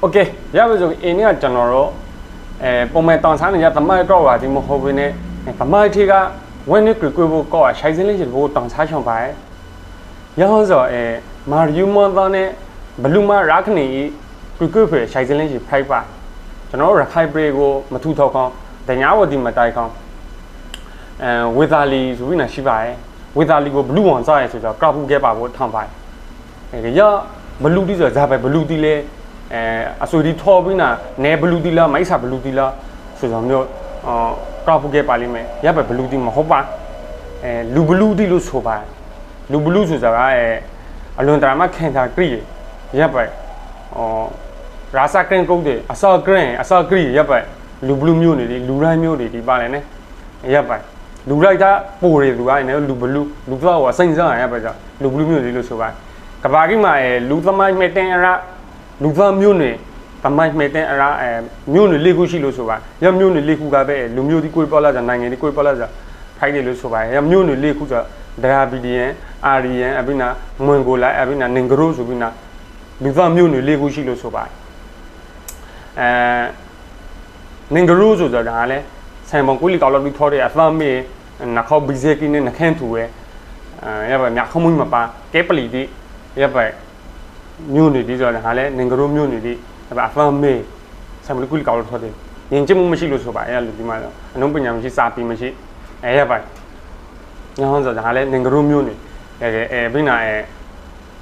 โอเคရပါစို့အင်းကကျွန်တော်တို့အဲပုံမှန်တောင်စားနေကြသမိုင်းတော့ပါဒီမဟုတ်ဘဲနဲ့သမိုင်းထေကဝင်းနေကွကွဖို့ကောရှိုင်စင်းလေးရှိဖို့တောင်စားချောင်းပါရဟောဆိုအဲမာရီယူမွန်သားနဲ့ဘလူးမရာခနီကွကွဖေရှိုင်စင်းလေးရှိဖိုက်ပါကျွန်တော်တို့ရခိုင်ပရေကိုမထူထောက်ကောင်းတညာဝတီမတိုက်ကောင်းအဲဝေသာလီဆိုပြီးနာရှိပါတယ်ဝေသာလီကိုဘလူးဝန်စားရဲဆိုတော့ကောက်ဖူးခဲ့ပါဖို့ထောင်ပါတယ်အဲရဘလူးတီဆိုဇာပဲဘလူးတီလဲ အဲအဆွေဒီထော်ပြီးနာနဲဘလူးတီလာမိုက်စာဘလူးတီလာဆိုတော့မျိုးအော်ကောက်ဖုတ်ခဲ့ပါလိမ့်မယ်ရပ်ပဲဘလူးတီမဟုတ်ပါအဲလူဘလူးတီလို့ဆိုပါလူဘလူးဆိုစကားအဲအလွန်တရာမှခင်တာကရီရပ်ပဲအော်ရာစာကရင်ကုတ်တယ်အစောကရင်အစောကရီရပ်ပဲလူဘလူးမျိုးနေဒီလူရိုင်းမျိုးတွေဒီပါလေနဲ့ရပ်ပဲလူရိုက်တာပိုတယ်လူရိုင်းနဲ့လူဘလူးလူတော့အစိမ့်စားရပ်ပဲကြောင့်လူဘလူးမျိုးတွေလို့ဆိုပါကဘာကြီးမှာအဲလူသမိုင်းမဲ့တင်အရာ လူသားမျိုးနေတမိုင်းမဲ့တဲ့အရာအဲမျိုးနေလေးခုရှိလို့ဆိုပါရမျိုးနေလေးခုကပဲလူမျိုးဒီကိုပေါ်လာကြနိုင်ငံဒီကိုပေါ်လာကြဖိုက်တယ်လို့ဆိုပါရမျိုးနေလေးခုဆိုဒရာဘီဒီယန်အာရီယန်အပိနာမွန်ဂိုလာအပိနာနင်ဂရိုဆိုပြီးနာလူသားမျိုးနေလေးခုရှိလို့ဆိုပါအဲနင်ဂရိုဆိုတာဒါလည်းဆိုင်ဘုံကိုလီကောက်လို့ပြီးထော်တဲ့အသမ်းမေနခေါဘီဇေကင်းနဲ့နခန့်ထူရဲ့အဲရပါမြခမွိမပါကဲပလီဒီရပါ မြို့နေဒီဆိုတော့ဟာလဲနင်္ဂရိုးမြို့နေဒီဒါပေမဲ့အဖမ်းမေးဆမ်မလကူလီကောက်လို့ထွက်တယ်ရင်ကျမှုမရှိလို့ဆိုပါအဲ့လိုဒီမှာတော့အနုပညာမရှိစာပေမရှိအဲ့ရပါညောင်းဆိုတော့ဟာလဲနင်္ဂရိုးမြို့နေအဲအဲဘိနာအဲ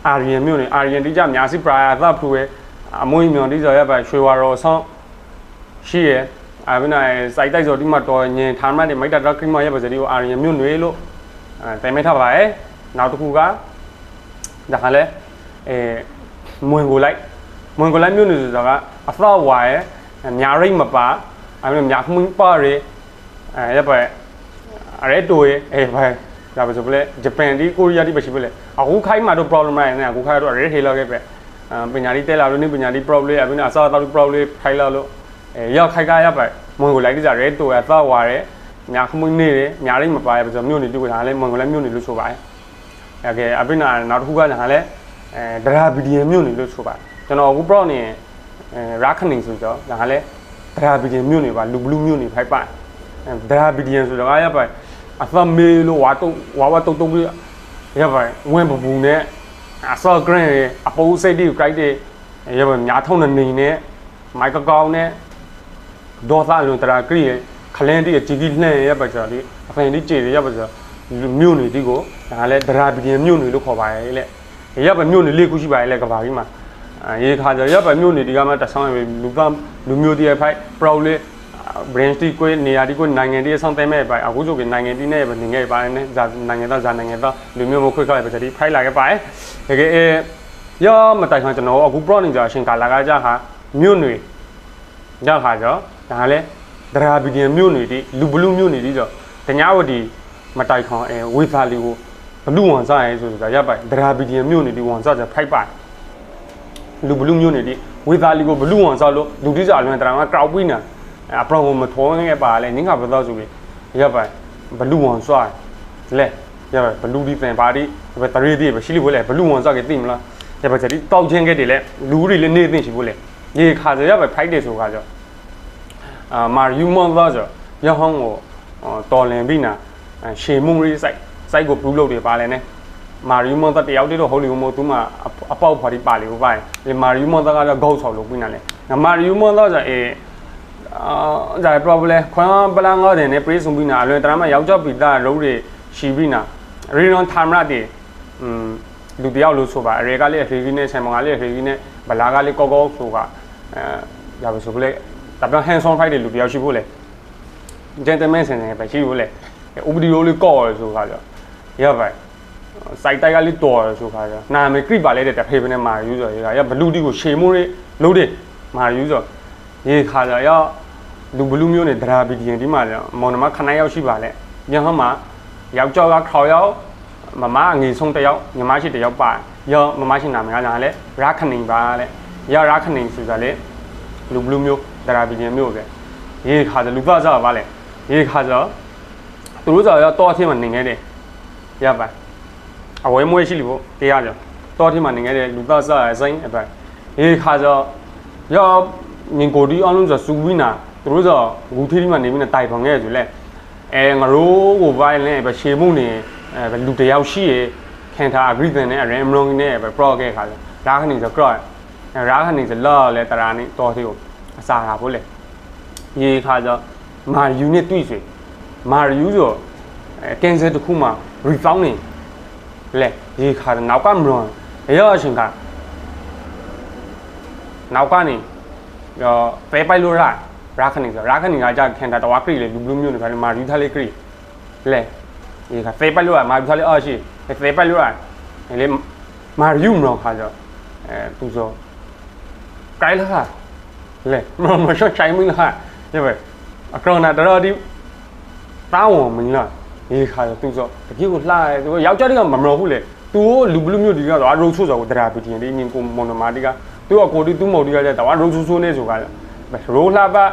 အာရီယန်မြို့နေအာရီယန်တိကျများစီပရာသဖူရဲ့အမွေးမြောင်ဒီဆိုရပါရွှေဝါရောဆောင်းရှိရဲ့အဘိနာအဲစိုက်တိုက်ဆိုဒီမှာတော်ညင်ထားမှတ်နေမိုက်တာတော့ခရီးမရပါစေဒီကိုအာရီယန်မြို့နေလို့အဲတိုင်မဲထားပါရဲ့နောက်တစ်ခုကဒါခါလဲအဲ မွင်ကိုလိုက်မွင်ကိုလိုက်မြို့နယ်ဆိုတာကအသဝါရဲ့ညာရိတ်မပါအဲလိုညာခမင်းပါရဲအဲရပါရဲတိုရဲအဲဘာဒါပဲဆိုပလဲဂျပန်ဒီကိုရီးယားဒီပဲရှိပလဲအခုခိုင်းမှာတော့ problem ရိုင်းနေအခုခိုင်းတော့ရဲထေလောက်ခဲ့ပဲအပညာဒီတဲလာလို့နေပညာဒီ problem အပြင်အစားတော့ problem ခိုင်းလာလို့အဲရောက်ခိုက်ကားရပါမွင်ကိုလိုက်ကြရဲတိုရဲသဝါရဲညာခမင်းနေရဲညာရိတ်မပါရဲဆိုမြို့နယ်တူကဒါလည်းမွင်ကိုလိုက်မြို့နယ်လို့ဆိုပါတယ်အဲကဲအပြင်နောက်တစ်ခုကလည်းလဲ အဲဒရာဗီဒီယန်မြို့နယ်လို့ဆိုပါတယ်ကျွန်တော်အခု pro နေအဲရာခနင်းဆိုတော့ဒါကလည်းဒရာဗီဒီယန်မြို့နယ်ပါလူဘလူးမြို့နယ်ဖိုက်ပါအဲဒရာဗီဒီယန်ဆိုတော့အားရပါအသမေးလို့ဝါတုံဝါဝတုံတုံပြီးရပါဝင်ပပူနဲ့အစောဂရင်းအပူစိတ်တီကိုကြိုက်တယ်ရပါညာထုံးနေနေနဲ့မိုက်ကကောင်းနဲ့ဒေါသလွန်တရာကရီခလန်တီជីကြီးလှန့်ရပါကြတယ်အဖင်တီကြေရပါကြမြို့နယ်ဒီကိုဒါကလည်းဒရာဗီဒီယန်မြို့နယ်လို့ခေါ်ပါရဲ့လေ ရပ်ပဲမြို့နယ်လေးခုရှိပါရဲ့လေကဘာကြီးမှာရေခါကြရပ်ပဲမြို့နယ်ဒီကမှတဆောင်းရလူသားလူမျိုးတည်းဖိုက် proudly branch တီကိုနေရာဒီကိုနိုင်ငံတည်းဆောင်တဲ့မဲ့ပါအခုဆိုကနိုင်ငံတည်းနဲ့နေငယ်ပါနဲ့ဇာနိုင်ငံသားဇာနိုင်ငံသားလူမျိုးမခွေခါပဲတည်းဖိုက်လာခဲ့ပါရဲ့တကယ်အဲရောမတိုင်ခါကျွန်တော်အခု pro နေကြအရှင်ကာလာကကြခါမြို့နယ်ရခါကြဒါလည်းဒရာဘီဒီယန်မြို့နယ်ဒီလူဘလူးမြို့နယ်ဒီဆိုတညာဝတီမတိုင်ခေါအဲဝေသာလီကို ဘလူးဝန်စားရဲဆိုဆိုတာရပ်ပိုင်ဒရာဘီဒီယန်မြို့နေဒီဝန်စားကြဖိုက်ပိုင်လူဘလူးမြို့နေဒီဝေသာလီကိုဘလူးဝန်စားလို့လူတိစာလွန်တရာကကောက်ပြီးနာအပရောမထောငယ်ပါလေနင်းကဘသောဆိုပြီးရပ်ပိုင်ဘလူးဝန်စားလဲရပ်ပိုင်ဘလူးဒီပင်ပါဒီဘယ်တရေဒီပဲရှိလို့လေဘလူးဝန်စားကသိမလားရပ်ပိုင်ဒီတောက်ချင်းခဲ့တယ်လေလူတွေလည်းနေသိရှိဖို့လေရေခါကြရပ်ပိုင်ဖိုက်တယ်ဆိုခါကြအာမာယူမွန်သားကြရဟောင်းကိုတော်လင်ပြီးနာရှေမုံရေးစိုက် စိုက်ကိုဘလူးလုပ်တယ်ပါလဲနဲ့မာရီမွန်သားတယောက်တည်းတော့ဟိုလီမို့သူမှအပေါက်ဖော်ဒီပါလေကိုပါလေမာရီမွန်သားကတော့ဂေါက်ဆော်လုပ်ပြီးနာလဲမာရီမွန်သားဆိုအေးအာဒါ problem ခွန်ပလန်ငေါ်တယ်နဲ့ praise ပြီးနာအလွန်တရမယောက်ျားပိတာရုပ်တွေရှိပြီးနာရီရွန်ထာမရတေอืมလူတယောက်လို့ဆိုပါအရေကလေးအဖေကြီးနဲ့ဆန်မကလေးအဖေကြီးနဲ့ဘလာကလေးကောကောဆိုကအဲရပါဆိုပလေဒါပြန် hands on fight တွေလူတယောက်ရှိဖို့လေ gentleman ဆန်နေပဲရှိဖို့လေဥပဒေရိုးလေးကော့ရဆိုခါကြ ရပါစိုက်တိုက်ကလေးတော်ရဆိုခါကြနာမည် clip ပါလဲတဲ့တဖေးဖနဲ့မာယူဆိုရရဘလူးတီကိုရှေမိုးလေးလုံးတယ်မာယူဆိုရေခါကြရလူဘလူးမျိုးနဲ့ဒရာဘီဒီယန်ဒီမှာမော်နမခနိုင်ရောက်ရှိပါလေညဟမှာယောက်ျောက်ကခေါရောက်မမငေဆုံးတယောက်ညီမရှိတယောက်ပါရောမမရှိနာမည်ကလည်းရာခနိုင်ပါလေရရာခနိုင်ဆိုတာလေလူဘလူးမျိုးဒရာဘီဒီယန်မျိုးပဲရေခါကြလူသားစားပါလေရေခါကြသူတို့ကြောတော့အထင်းမှာနေနေတယ် ရပါအဝဲမွေးရှိလို့တရားကြောတော့အထင်းမှာနေနေတယ်လူသားစားအစိမ့်အပိုင်ရေခါကြရောငင်ကိုဒီအောင်လုံးဆိုစူဝိနာသူတို့ဆိုဂူထီဒီမှာနေပြီးနေတိုင်ဖောင်ခဲ့ဆိုလဲအဲငရိုးကိုဘိုင်းလဲပဲရှေမှုနေအဲလူတယောက်ရှိရခင်ထားအဂရိသန်နဲ့ရမ်မရွန်နဲ့ပဲပရော့ခဲ့ခါဆိုရာခဏီဆိုကရော့ရာခဏီဆိုလော်လဲတရာနေတော်သေးကိုအစာတာဖို့လေရေခါဆိုမာယူနဲ့တွေ့ဆွေမာယူဆိုအဲကင်ဆာတစ်ခုမှ refund နေလဲရေခါနောက်ကမရွန်ရောအချင်းခါနောက်ကနေရောပဲပိုက်လို့ရရာခဏီဆိုရာခဏီကကြာခင်တာတဝါခရီလေလူဘလူးမျိုးနေခါမာယူထားလေးခရီလဲရေခါပဲပိုက်လို့ရမာယူထားလေးအော်ရှိပဲပိုက်လို့ရလေမာယူမလို့ခါဆိုအဲသူဆိုကိုင်းလာလေမမရှော့ချိုင်းမင်းလာညပဲအကောင်နာတော်ဒီတောင်းဝင်မင်းလား ဒီခါဆိုသူဆိုတကြီးကိုလှရဲသူယောက်ျားတွေကမမလို့ဘူးလေသူလူဘလူးမျိုးဒီကတော့အရိုးချိုးဆိုကိုတရာပီတင်ဒီငင်ကိုမွန်နမာတီကသူကကိုတီသူ့မော်တီကလည်းတော့အရိုးချိုးချိုးနေဆိုကလည်းရိုးလှပါ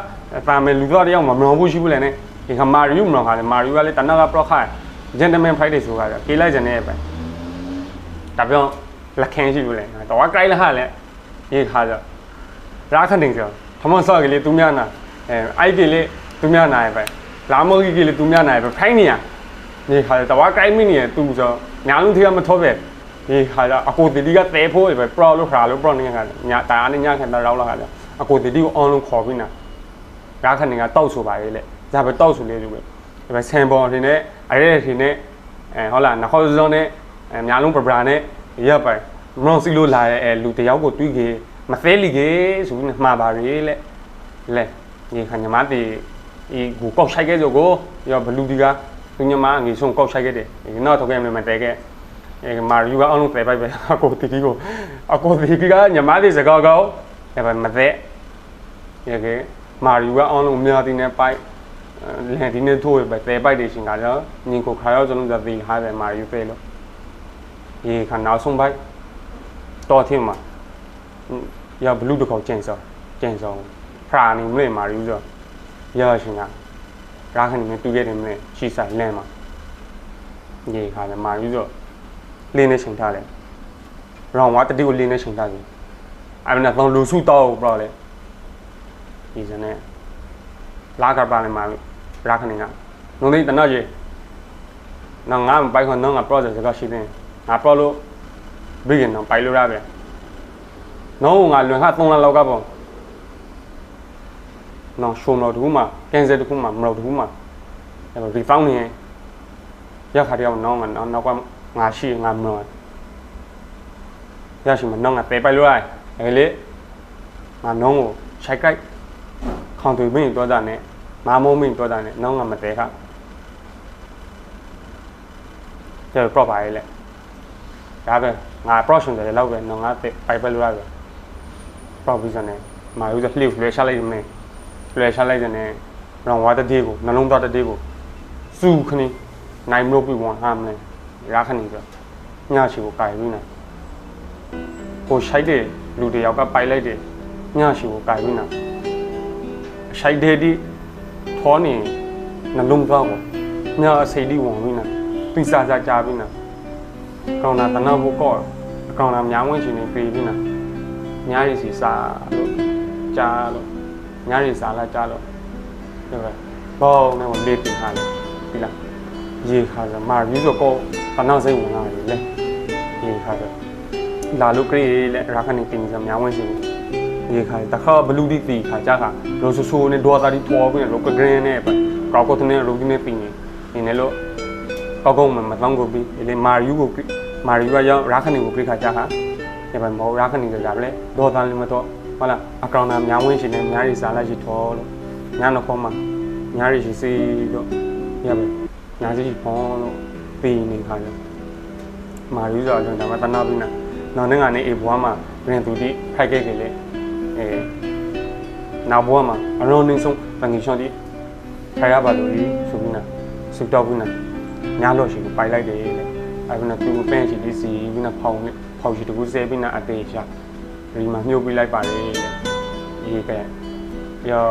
ပါမယ်လူတော့တယောက်မမလို့ဘူးရှိဘူးလေနဲ့ဒီခါမာရီယူမလို့ခါလေမာရီကလည်းတနကပရော့ခိုင် gentleman friday ဆိုကလည်းကေးလိုက်ကြနေပဲဒါပြောလက်ခံရှိဘူးလေတော့ကကြိုက်လာဟာလေဒီခါဆိုရာခဏင်းဆိုထမဆော့ကလေးသူများနာအဲအိုက်ကလေးသူများနာပဲလာမောကြီးကလေးသူများနာပဲဖိုင်းနေရ ဒီခါတော့ကကြိုက်မိနေသူဆိုညာလုံးသေးမထောပဲဒီခါတော့အကိုတီတီကတဲဖို့ပဲ pro လို့ခါလို့ pro နေခါညာတာအနေညာခံတော့လောက်လာခါအကိုတီတီကို on လုံးခေါ်ပြီးနာရာခဏင်းကတောက်ဆိုပါလေလေဒါပဲတောက်ဆိုလေးလို့ပဲဒါပဲဆန်ပေါ်ထင်နဲ့အဲ့ဒီထင်နဲ့အဲဟုတ်လားနခေါ်စုံနဲ့အဲညာလုံးပပရာနဲ့ရပ်ပဲမရောစီလို့လာတဲ့အဲလူတယောက်ကိုတွေးကြမသေးလီကေဆိုပြီးမှာပါလေလေလေဒီခညမတီဒီကိုကောက်ဆိုင်ခဲ့ဆိုကိုရောဘလူဒီက သူညမငေဆုံးကောက်ဆိုင်ခဲ့တယ်ဒီနောက်တော့ကဲမတဲခဲ့အဲမာယူကအောင်လုံးပဲပိုက်ပဲအကိုတီတီကိုအကိုတီတီကညမတီစကားကောက်ဒါပဲမသေးရကေမာယူကအောင်လုံးမြာတီနဲ့ပိုက်လန်ဒီနဲ့ထိုးပဲတဲပိုက်တွေရှင်ကကြောညီကိုခါရောစလုံးသတိဟာတယ်မာယူပဲလို့ဒီခါနောက်ဆုံးပိုက်တော်ထင်းမှာရဘလူးတစ်ခေါက်ကျင်စောကျင်စောဖရာနေမလို့မာယူဆိုရရှင်က ရာခဏနေတူခဲ့တယ်မလဲရှိဆိုင်လန်မှာဒီခါလည်းမာယူဆိုလင်းနေချိန်ထားတယ်ရောင်ဝါတတိကိုလင်းနေချိန်ထားပြီအဲ့မနာတော့လူစုတော့ဘရောလေဒီစနေလာကပါနေမှာရာခဏကနုံနေတနာကြီးနော်ငါပိုင်ခွန်နော်ငါ process ကရှိတယ်ငါ pro လို့ begin နော်ပိုင်လို့ရပဲနော်ငါလွန်ခ3လလောက်ကပေါ့ နော်ရှုံတော့တခုမှ cancel တခုမှမလို့တခုမှအဲ့တော့ refund နေရခါတယောက်နော်ငါနောက်ကငါရှိငါမလို့ရရှိမနော်ငါပဲပိုင်လို့ရအဲ့လေငါနော်ကိုခြိုက်ကြိုက်ခေါင်သွေးမင်းတော့တာနဲ့မာမုံမင်းတော့တာနဲ့နော်ငါမတဲခကျတော့ prop ပါလေဒါပဲငါ pro ရှင်တယ်လောက်ပဲနော်ငါပိုင်ပဲလို့ရပဲ provision နဲ့မာယူစလှေဖလဲရှာလိုက်မယ် ဖလဲရှာလိုက်တဲ့နဲ့ရောင်ဝါတတိကိုနှလုံးသားတတိကိုစူခဏနိုင်မလို့ပြီးဝန်ဟာမလဲရာခဏီဆိုညချီကိုကြိုင်ပြီးနေကိုရှိုက်တဲ့လူတယောက်ကပိုက်လိုက်တယ်ညချီကိုကြိုင်ပြီးနေရှိုက်တဲ့ဒီထောနေနှလုံးသားကိုညအစိတ်ဒီဝင်ပြီးနေပိစာစာကြပြီးနေကောင်နာတနာဘုကောအကောင်နာမြောင်းဝင်ရှင်နေပြေးပြီးနေညာရီစီစာလို့ကြားလို့ ညာရီစာလာကြားလို့ဒီပဲဘောင်းနဲ့လေးတင်ထားတယ်ဒီလားရေခါစမာရီဆိုကောတနောက်စိတ်ဝင်လာတယ်လေရေခါစလာလို့ကြည့်လေရာခဏတင်စမြောင်းဝင်ရှင်ရေခါတခါဘလူးဒီတီခါကြခါရိုဆူဆူနဲ့ဒေါ်တာဒီထောပြီးလို့ကဂရင်းနဲ့ပဲကောက်ကောတနဲ့ရိုဒီနဲ့ပင်းနေနေနေလို့ကောက်ကောမမတောင်းကိုပြီးလေမာရီကိုမာရီကရောက်ရာခဏကိုပြခါကြခါဒီမှာမောရာခဏီကြတယ်ဒေါ်တန်လီမတော့ ဟုတ်လားအကောင်နာများဝင်ရှင်နေများရီစားလိုက်ရှိထောလို့ညာနခေါ်မှာညာရီရှိစီလို့ရပါညာစီဖောင်းလို့ပြီးနေခါရမာရီဆိုတော့ဒါမှတနာပြီးနာနောက်နေ့ကနေအေဘွားမှာရင်သူဒီဖိုက်ခဲ့ကြလေအဲနောက်ဘွားမှာအရုံးနေဆုံးတငီရှောင်းဒီထိုင်ရပါလို့ဆိုပြီးနာစုတော့ပြီးနာညာလို့ရှိကိုပိုက်လိုက်တယ်လေအဲ့ဒါနဲ့သူပန်းချီဒီစီပြီးနာဖောင်းနေဖောက်ရှိတကူဆဲပြီးနာအသေးရှာ ဒီမှာမြုပ်ပြီးလိုက်ပါလေရေကဲရော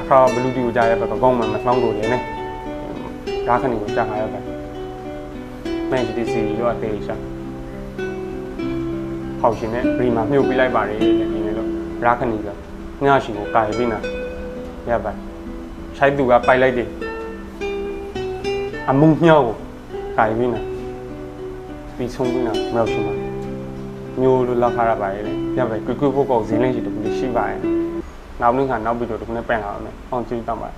အခါဘလူးတီကိုကြားရပဲကောင်းမှမဆောင်းလို့လေနဲ့ဓာခဏီကိုကြားခါရပဲမင်းဒီစီရောအသေးရှာဖောက်ရှင်နဲ့ဒီမှာမြုပ်ပြီးလိုက်ပါလေတဲ့ဒီနေ့လို့ဓာခဏီကညရှိကိုကာပြီးနာရပါရှိုက်သူကပိုက်လိုက်တယ်အမုံညောကိုကာပြီးနာပြီးဆုံးပြီးနာမရောက်ရှိမှာ မျိုးလိုလောက်ခါရပါရဲ့လေရပါကွေကွေဖို့ကောဇင်းလေးရှိတခုလေးရှိပါရဲ့နောက်နေ့ကနောက်ပြီးတော့ဒီခုနဲ့ပြန်လာအောင်မယ်အောင်ကြည့်တတ်ပါ